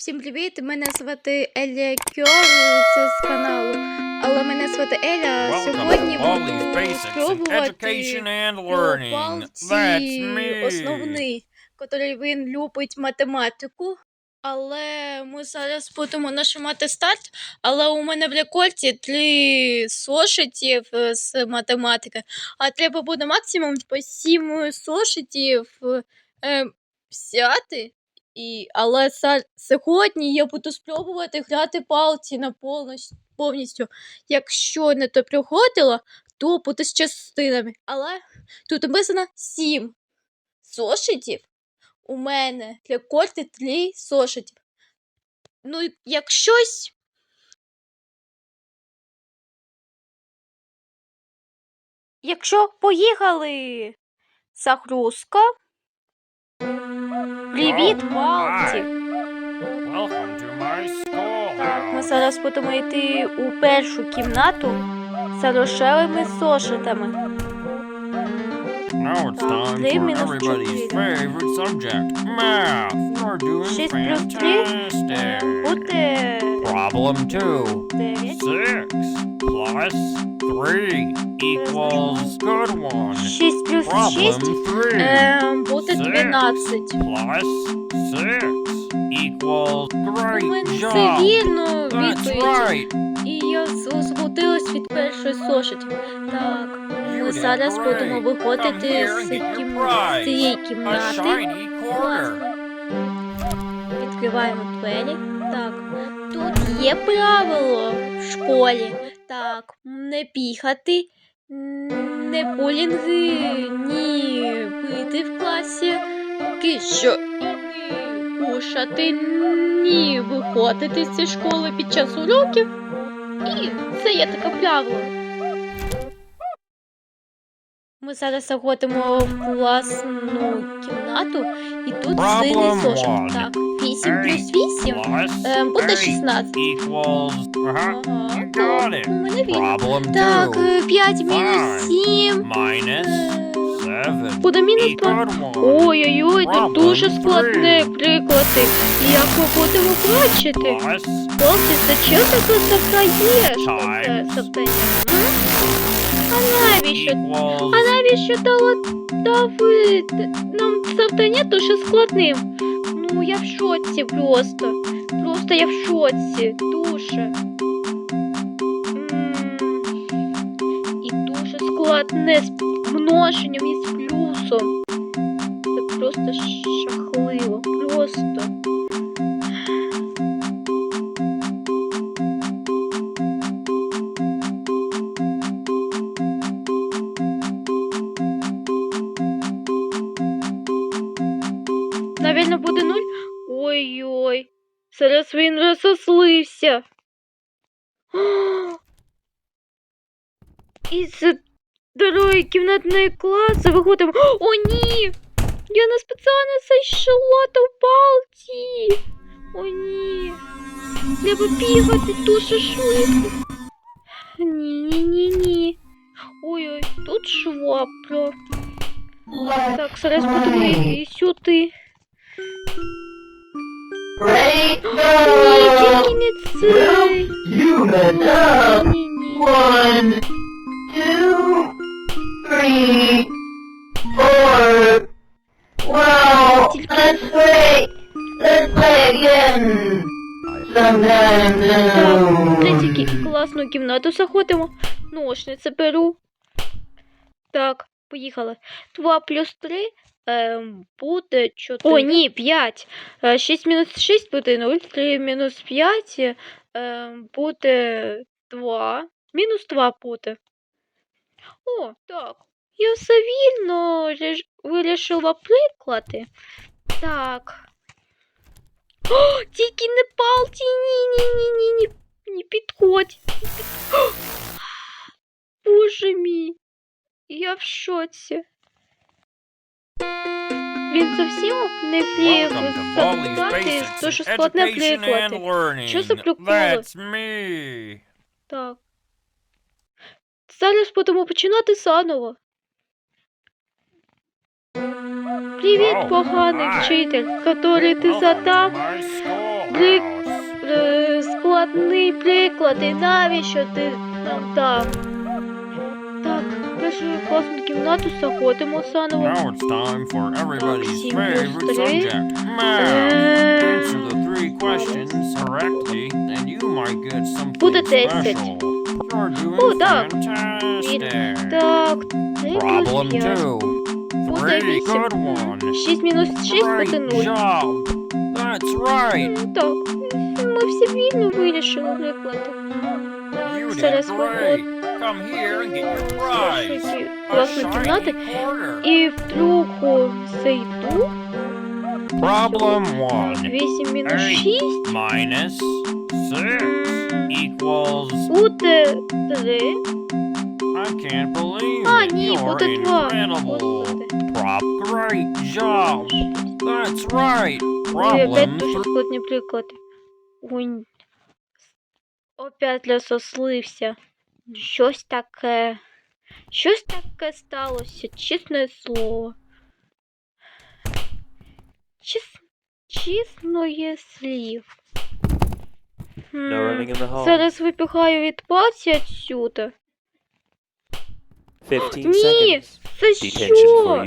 Всім привіт! Мене звати Еля Кьор, це з каналу. Але мене звати Еля. Сьогодні буду me. основний, який він любить математику. Але ми зараз будемо нажимати старт. Але у мене в рекорді три зошитів е, з математики, а треба буде максимум по сім зошитів е, взяти. І, але са- сьогодні я буду спробувати грати палці на повністю, повністю. Якщо не то приходило, то буде з частинами. Але тут написано 7 зошитів. У мене рекорди 3 зошитів. Ну, як щось. Якщо поїхали загрузка. Привіт, малці! Welcome to my Так, ми зараз будемо йти у першу кімнату за рожевими зошитами. Now it's time for everybody's favorite subject, math. You're doing fantastic. Problem two. Six plus three equals good one. 6 плюс 6 Problem three. ем, буде Six 12. plus six equals great job. вірно відповідь. right. І я з- збудилась від першої зошитів. Так, ми зараз будемо виходити з, кім... цієї кімнати. Відкриваємо двері. Так, тут є правило в школі. Так, не бігати, м, не булінги, ні пити в класі, що і не кушати, ні виходити з цієї школи під час уроків. І це є таке правило. Ми зараз заходимо в класну кімнату, і тут синій зошит. Так, 8 плюс 8 Plus ем, буде eight 16. Uh-huh. Ага, You так, got мене вірно. Так, 5 мінус Five. 7. Minus. Буде мінус 2. Equal. Ой-ой-ой, тут дуже складне three. приклади. Як ми будемо бачити? Хлопці, зачем ти тут завдаєш? Оце завдання. А навіщо? А навіщо дала давити? Нам завдання дуже складним. Ну, я в шоці просто. Просто я в шоці. Дуже. І дуже складне з множенням і з плюсом. Це просто жахливо. Просто. Зараз він розослився. Із другої кімнатної класи виходимо. О, ні! Я не спеціально зайшла до палці. О, ні. Треба бігати дуже швидко. Ні, ні, ні, ні. Ой-ой, тут швабра. Так, зараз будемо йти сюди. Ready, тільки up! Ні. One, two, three, four. Wow, that's great! Let's play again! Sometime третій soon. класну кімнату заходимо. Ножниці беру. Так, поїхали. 2 плюс 3 ем, буде 4. О, ні, 5. 6 мінус 6 буде 0. 3 мінус 5 ем, буде 2. Мінус 2 буде. О, так. Я все вільно реж- вирішила приклади. Так. О, тільки не палці, ні, ні, ні, ні, ні. Не підходь. Не підходь. Боже мій. Я в шоці. Він зовсім не вміє дуже складне приклади. Що за приколи? Так. Зараз будемо починати заново. Привіт, поганий вчитель, який ти задав при складний приклад, і навіщо ти нам там? Так, першу класну кімнату заходимо заново. Now it's time for everybody's Сім favorite плюс три. subject, math. Е, Answer the three questions correctly, and you might get something Буде десять. special. You're doing О, так. fantastic. Так, три плюс Problem п'ять. two. Буде Three, вісім. good one. 6 мінус 6 буде Great 0. job. That's right. Так, ми все вільно вирішили приклад. You Зараз did виход. great. Come here and get your prize. Слушайте, A класна shiny кімната. quarter. І в другу зайду. Problem one. 8 мінус 6 Minus six equals. буде 3. I can't believe А, it. ні, You're буде 2. incredible. Prop, great job. That's right. Ой, Problem опять дуже складні приклади. Ой. Опять лесослився. Щось таке. Щось таке сталося, чесне слово. Чес... Чесноє слів. Зараз випихаю від паці отсюда. 15 Ні! Це що?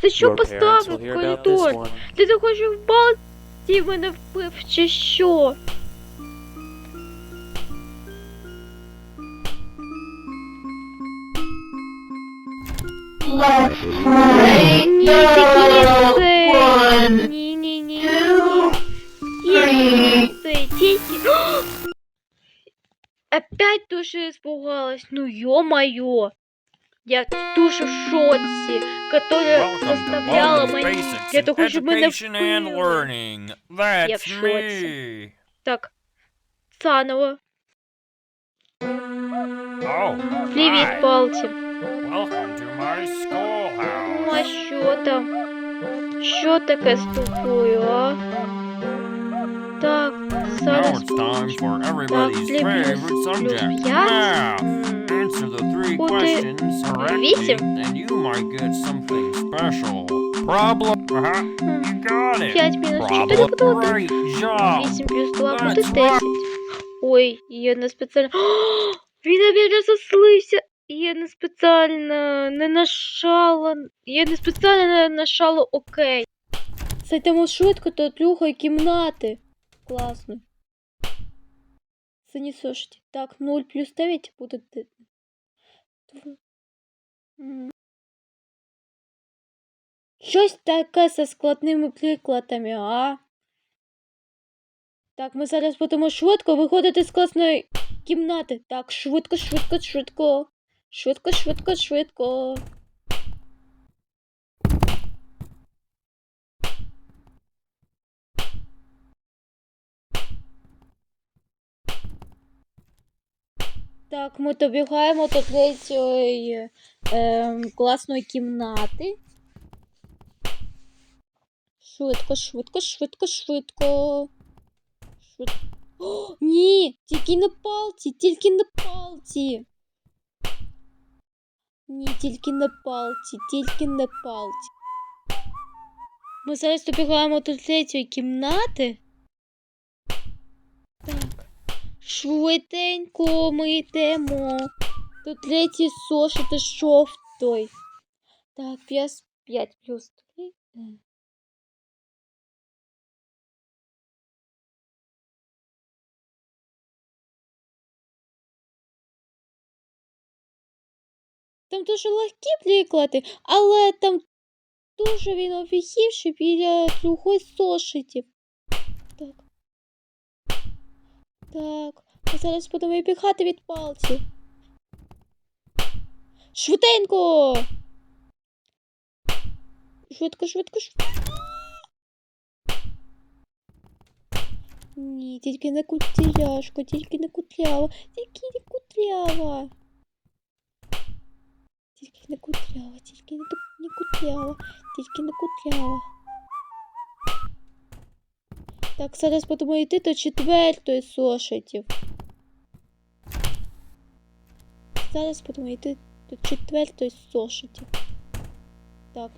Це що поставив коридор? Ти захочеш в балці мене вбив чи що? Let's play Ні, the тільки це. one, Ні, ні, ні. two, Тільки three. це, тільки. Опять дуже испугалась. Ну ё-моё. Я дуже в шоці, которая Welcome to заставляла Baldi's мене. Basics Я in так хочу мене Education and вбили. Learning. That's в шоці. me. Так, заново. Oh, Привіт, hi. палці. Welcome to my schoolhouse. Ну а що там? Що таке з тобою, а? Так, Now зараз. it's time for Так, everybody's три плюс, favorite плюс subject, п'ять. math. М, Answer the three Буде questions correctly, вісім. and you might get something special. Problem. Uh-huh. м. You got it. 5 мінус 4 Problem. буде 1. Great job. 8 плюс 2 буде That's 10. Ой, я не спеціально. О, він опять заслився. Я не спеціально не нашала. Я не спеціально не нашала окей. Зайдемо швидко до другої кімнати. Класно. Це сошті. Так, 0 плюс 9 буде. Щось таке зі складними прикладами, а? Так, ми зараз будемо швидко виходити з класної кімнати. Так, швидко, швидко, швидко. Швидко, швидко, швидко. Так, ми добігаємо до третьої ем, класної кімнати. Швидко, швидко, швидко, швидко. Швидко. О, ні, тільки на палці, тільки на палці. Ні, тільки на палці, тільки на палці. Ми зараз добігаємо до третьої кімнати. Так. Швиденько ми йдемо. До третій сошити жовтої. Так, 5, 5 плюс 3. Там дуже легкі приклади, але там дуже він офігівший біля другої зошитів. Так. Так. Ми зараз будемо відбігати від палці. Швиденько! Швидко, швидко, швидко. Ні, тільки не кутряшко, тільки не кутрява, тільки не кутрява. Тільки не кутрява, тільки не, не кутрява, тільки не кутрява. Так, зараз будемо йти до четвертої зошитів. Зараз будемо йти до четвертої зошитів. Так.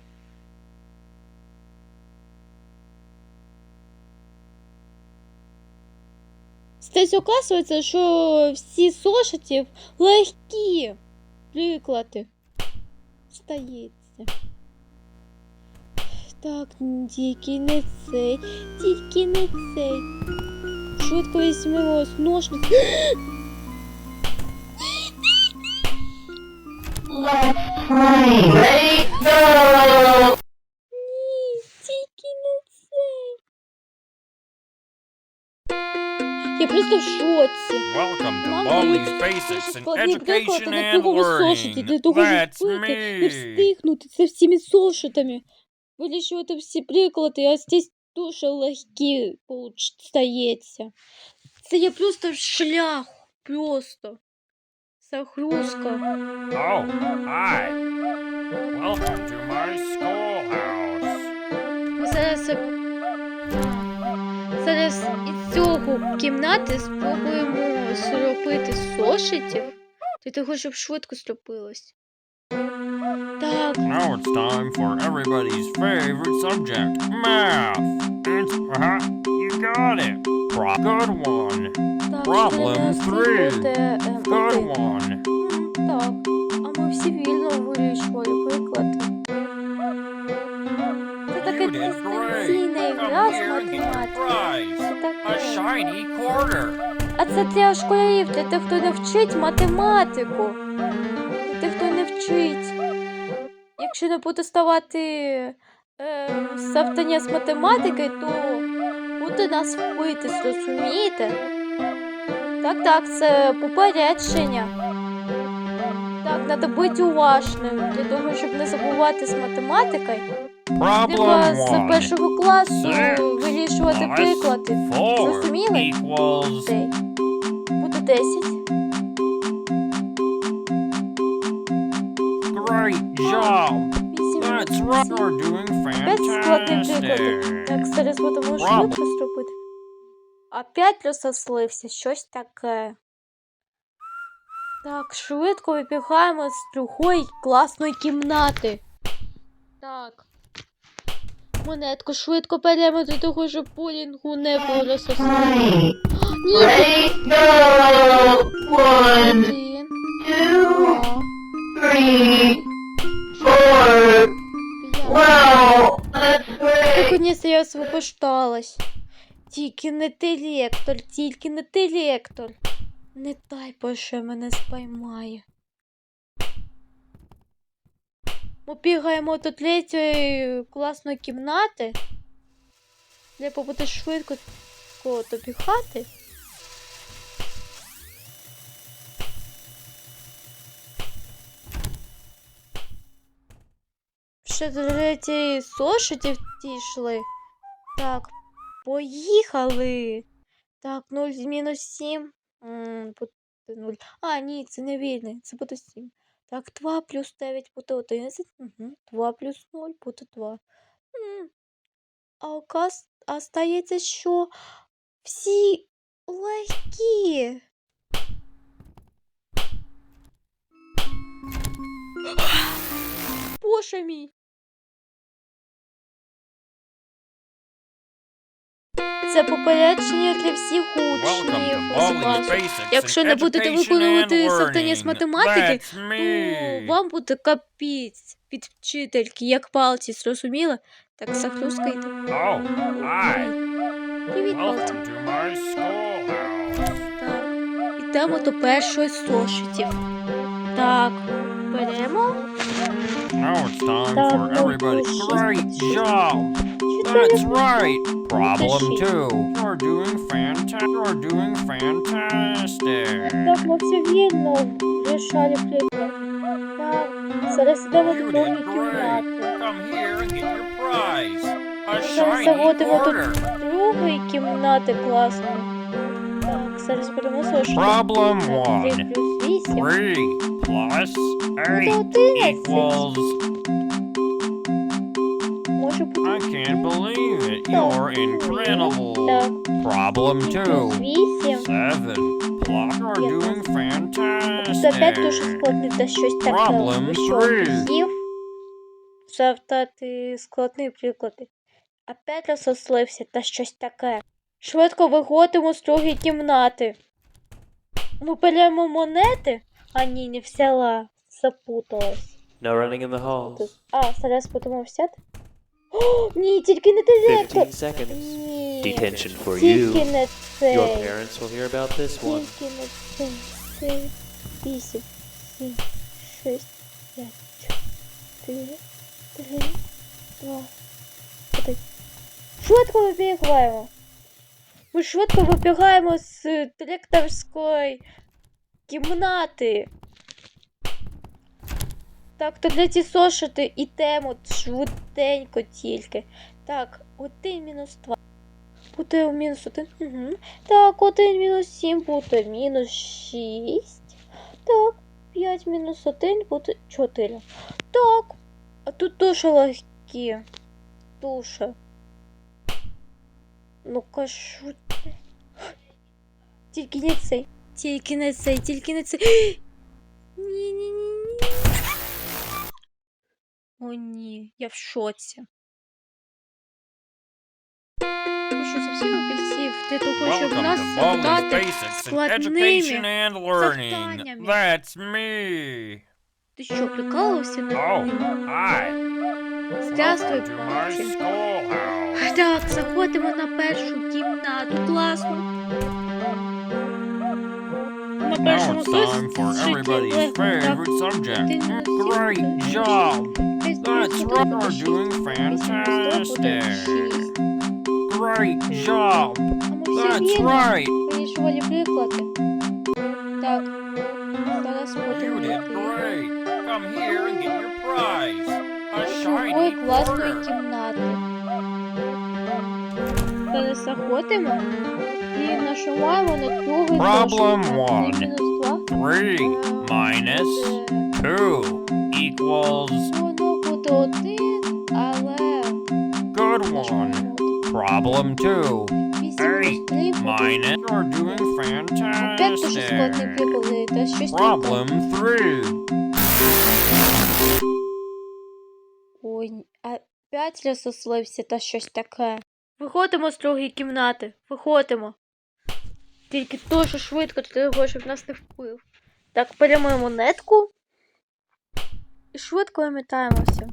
Здесь оказується, що всі зошитів легкі приклади. Стається. Так, тільки не цей, тільки не цей. Швидко візьмемо ножниці. Let's play. Welcome to дають Basics in Education and Learning. That's me. встигнути це всіми зошитами. Вирішувати всі приклади, а здесь дуже легкі стається. Це я просто шлях, просто. Загрузка. Oh, hi. Welcome to my schoolhouse. Зараз із кімнати спробуємо зробити зошитів для того, щоб швидко зробилось. Так, Now it's time for everybody's favorite subject, math. It's, uh-huh, you got it. Pro- good one. так, Problem three. Good one. Так, а ми всі вільно вирішували приклади. Come гра з математики. Таке. shiny quarter. А це для школярів, для тих, хто не вчить математику. Для тих, хто не вчить. Якщо не буде ставати е, завдання з математики, то буде нас вбити, зрозумієте? Так, так, це попередження. Так, треба бути уважним для того, щоб не забувати з математикою. Треба з першого класу вирішувати приклади. Зрозуміли? Буде 10. great job. 8. That's right. You're doing П'ять складних прикладів. fantastic. Так, зараз будемо швидко зробити. Опять розослився, щось таке. Так, швидко вибігаємо з другої класної кімнати. Так. Монетку швидко беремо для того, щоб булінгу не було. Ні, один, два. Наконец я освобождалась. Тільки не директор, тільки не директор. Не дай Боже мене спіймає. Ми бігаємо до третьої класної кімнати. Треба буде швидко добігати. Ще до третьої зошитів дійшли. Так, поїхали. Так, 0 мінус 7. М, буде 0. А, ні, це не вільний, це буде 7. Так, 2 плюс 9 буде 11. Угу. 2 плюс 0 буде 2. М. А оказ... а стається, що всі легкі. Боже мій. Це попередження для всіх учнів з класу. Якщо не будете виконувати завдання з математики, то вам буде капець від вчительки, як палці, зрозуміла? Так. Oh. Привіт, палці. Йдемо до першої зошитів. Так, беремо. Now it's time for ну, everybody. ну, Great job. That's right. Problem Тащи. two. You're doing fantastic. You're doing fantastic. Так, ми все вільно вирішали приклад. Так, зараз йдемо You до другої did great. кімнати. Come here and get your prize. A Зараз shiny заходимо до quarter. другої кімнати класної. Так, зараз беремо зошити. Problem Так, 3 one. плюс 8. Three plus Буде eight 11. equals. I can't believe it. You're incredible. Problem two. 8. Seven. You're Yeah. doing Це опять дуже fantastic. складний та щось таке. Problem Ви що, three. всів? Завдати складні приклади. Опять розослився та щось таке. Швидко виходимо з другої кімнати. Ми беремо монети. А ні, не взяла. Запуталась. No running in the halls. А, зараз будемо взяти. О, ні, тільки не директор. 15 seconds. Ні. Detention for Тільки you. не Your parents will hear about this one. Тільки не цей. Цей. Вісім, сім, шість, п'ять, чотири, три, два, один. Швидко вибігаємо. Ми швидко вибігаємо з директорської кімнати. Так, то для ці сошити і тему швиденько тільки. Так, один мінус два. Буде мінус один. Угу. Так, один мінус сім буде мінус шість. Так, п'ять мінус один буде чотири. Так. А тут дуже легкі. Дуже. Ну кажу. Тільки не цей. Тільки не цей, тільки не цей. Ні, ні, ні, ні. О, ні, я в шоці. Що, зовсім? Ти нас складними завданнями. That's me. Ти що, прикалувався на Oh. Здравствуй, Папчик. schoolhouse. Так, заходимо на першу кімнату. Класно. На Now першому it's time for everybody's favorite subject. Great job. Десь That's дуже right, добре. you're doing Шість. Вісім, сто буде fantastic. шість. Great job. А ми всі That's віримо? right. Вирішували приклади. Так. Зараз You будемо did йти. great. Come here and get your prize. A До другої shiny класної quarter. кімнати. Зараз заходимо і нажимаємо на другий Problem зошит. one. Три мінус два. Three minus Е, two equals Воно буде один, але... good one. Problem two. Мінус. Minus you're doing Опять дуже складні fantastic. приколи, та щось таке. Problem three. Ой, опять розослився та щось таке. Виходимо з другої кімнати. Виходимо. Тільки дуже швидко для того, щоб нас не впив. Так, беремо монетку. І швидко вимітаємося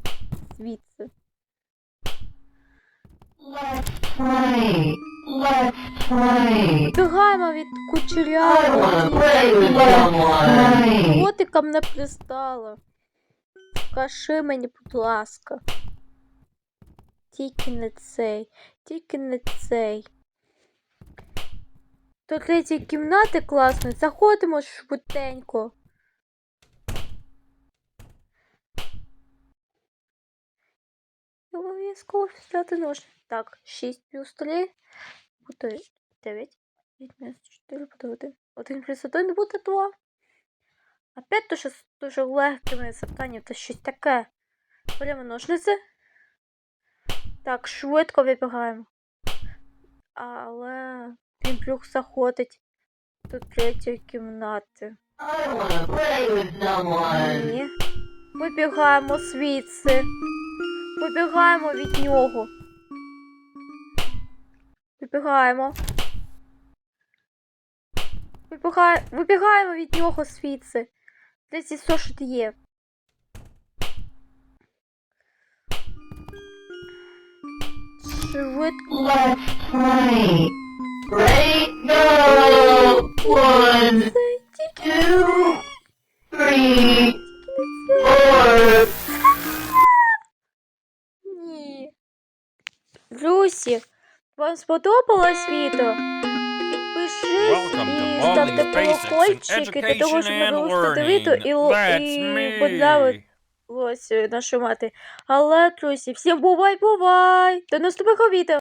звідси. Бігаємо від кучерявого. play with someone. Котикам не пристало. Скажи мені, будь ласка. Тільки не цей, тільки не цей. До третьої кімнати класної. Заходимо швиденько. І Обов'язково взяти нож. Так, 6 плюс 3 буде 9. 9 мінус 4 буде 1. 1 плюс 1 буде 2. Опять дуже, дуже легкими завданнями та щось таке. Беремо ножниці. Так, швидко вибігаємо. Але він заходить до третьої кімнати. Ні. Вибігаємо звідси. Вибігаємо від нього. Вибігаємо. Вибігає... Вибігаємо від нього звідси. Десь і сошит є. Швидко. Let's play. Go. One, two, three, four. Друзі, вам сподобалось відео? Підпишись і ставте Baldi's колокольчики для того, щоб не відео і, і подавилось нашу мати. Але, друзі, всім бувай-бувай! До наступного відео!